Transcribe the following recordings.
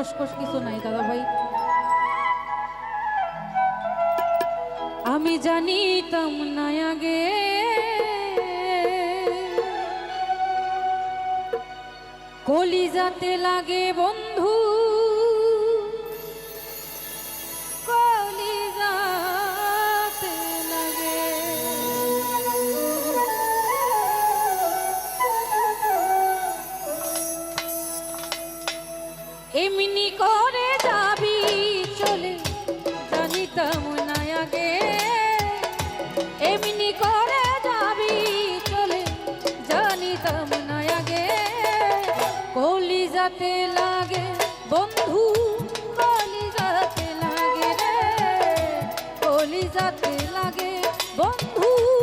রসকস কিছু নাই দাদা ভাই। আমি জানিতাম না আগে। কলিজাতে লাগে বন্ধু লাগে। এমনি করে যাবি চলে জানিতাম না আগে কলিজাতে লাগে, বন্ধু, কলিজাতে লাগে রে। কলিজাতে লাগে, বন্ধু।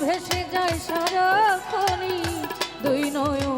ভেসে যায় সারা দুই নয়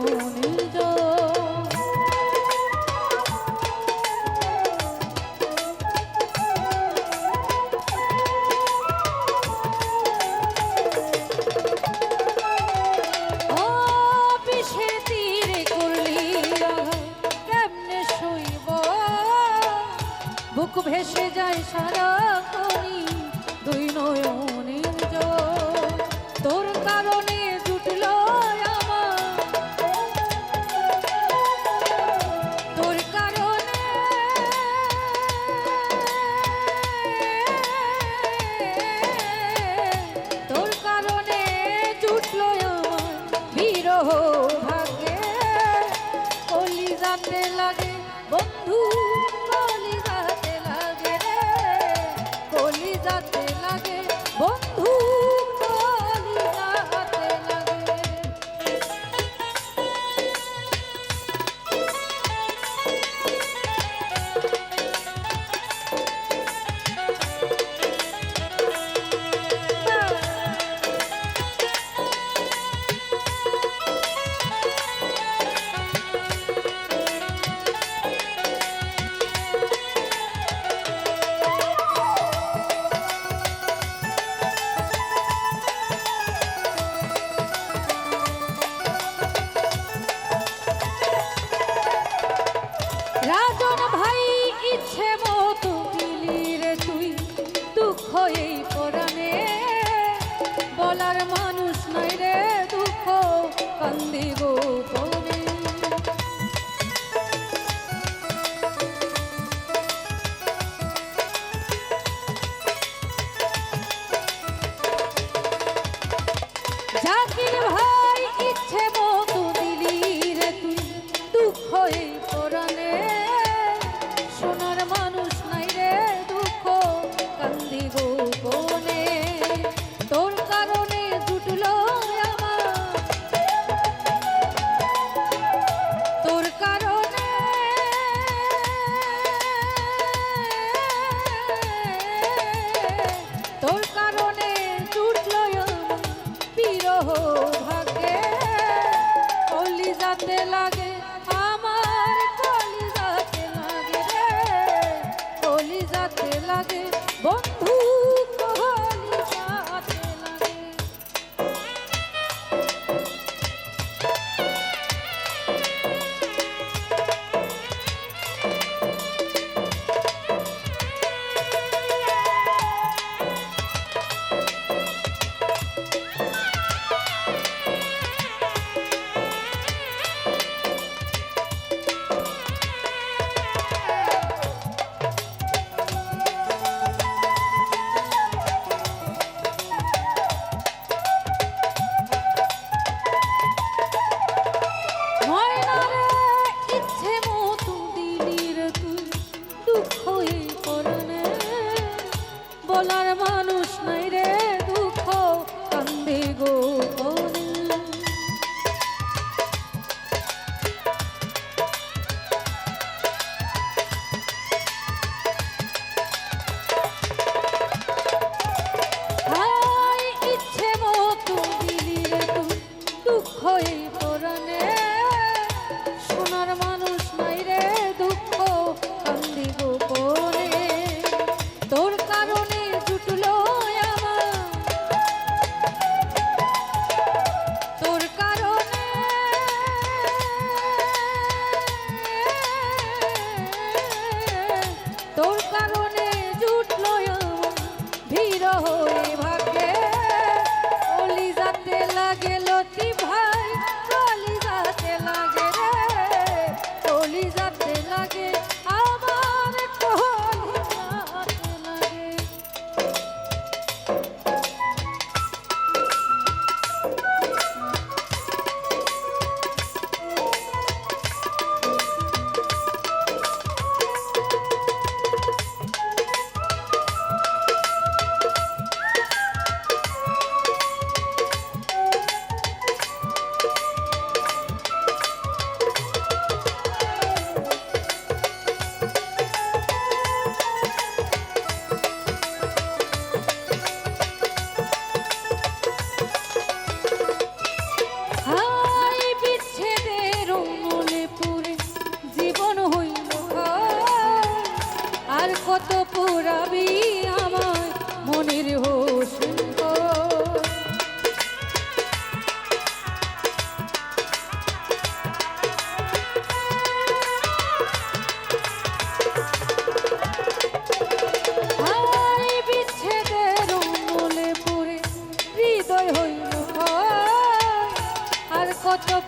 কাঁদতে লাগে।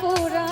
পুরা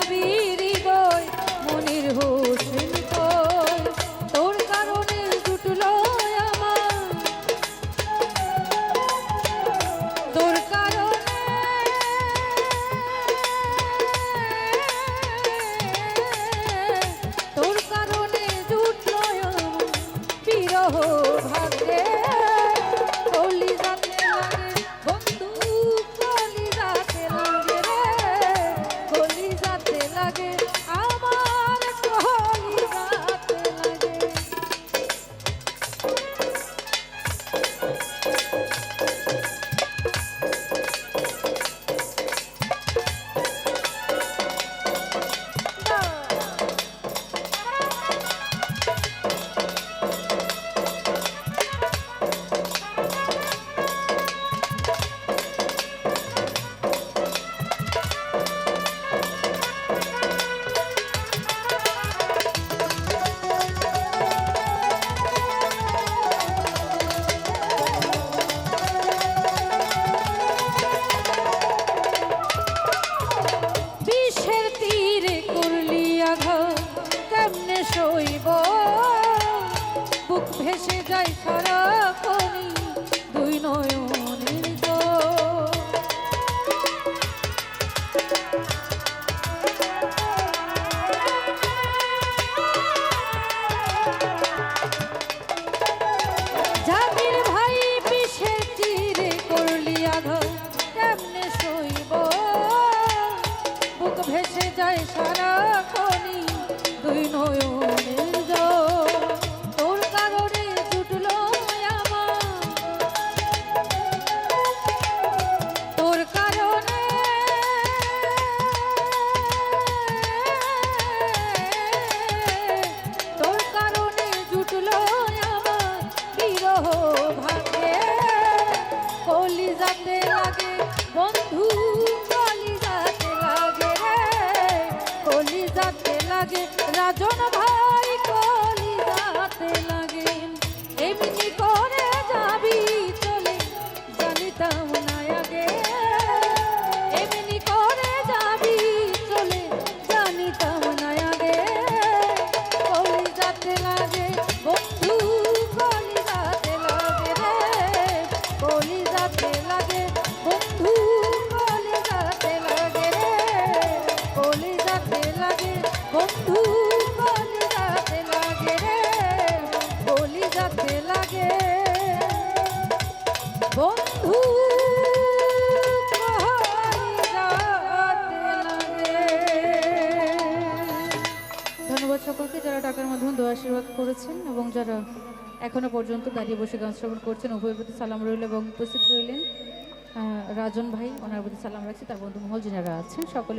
লাগে রাজন ভাই। ধন্যবাদ সকলকে যারা টাকার মাধ্যমে দোয়া আশীর্বাদ করেছেন এবং যারা এখনও পর্যন্ত দাঁড়িয়ে বসে গান শ্রবণ করছেন, উভয়ের প্রতি সালাম রইল এবং উপস্থিত রইলেন রাজন ভাই, ওনার প্রতি সালাম রাখছি, তার বন্ধু মহল যারা আছেন, সকলে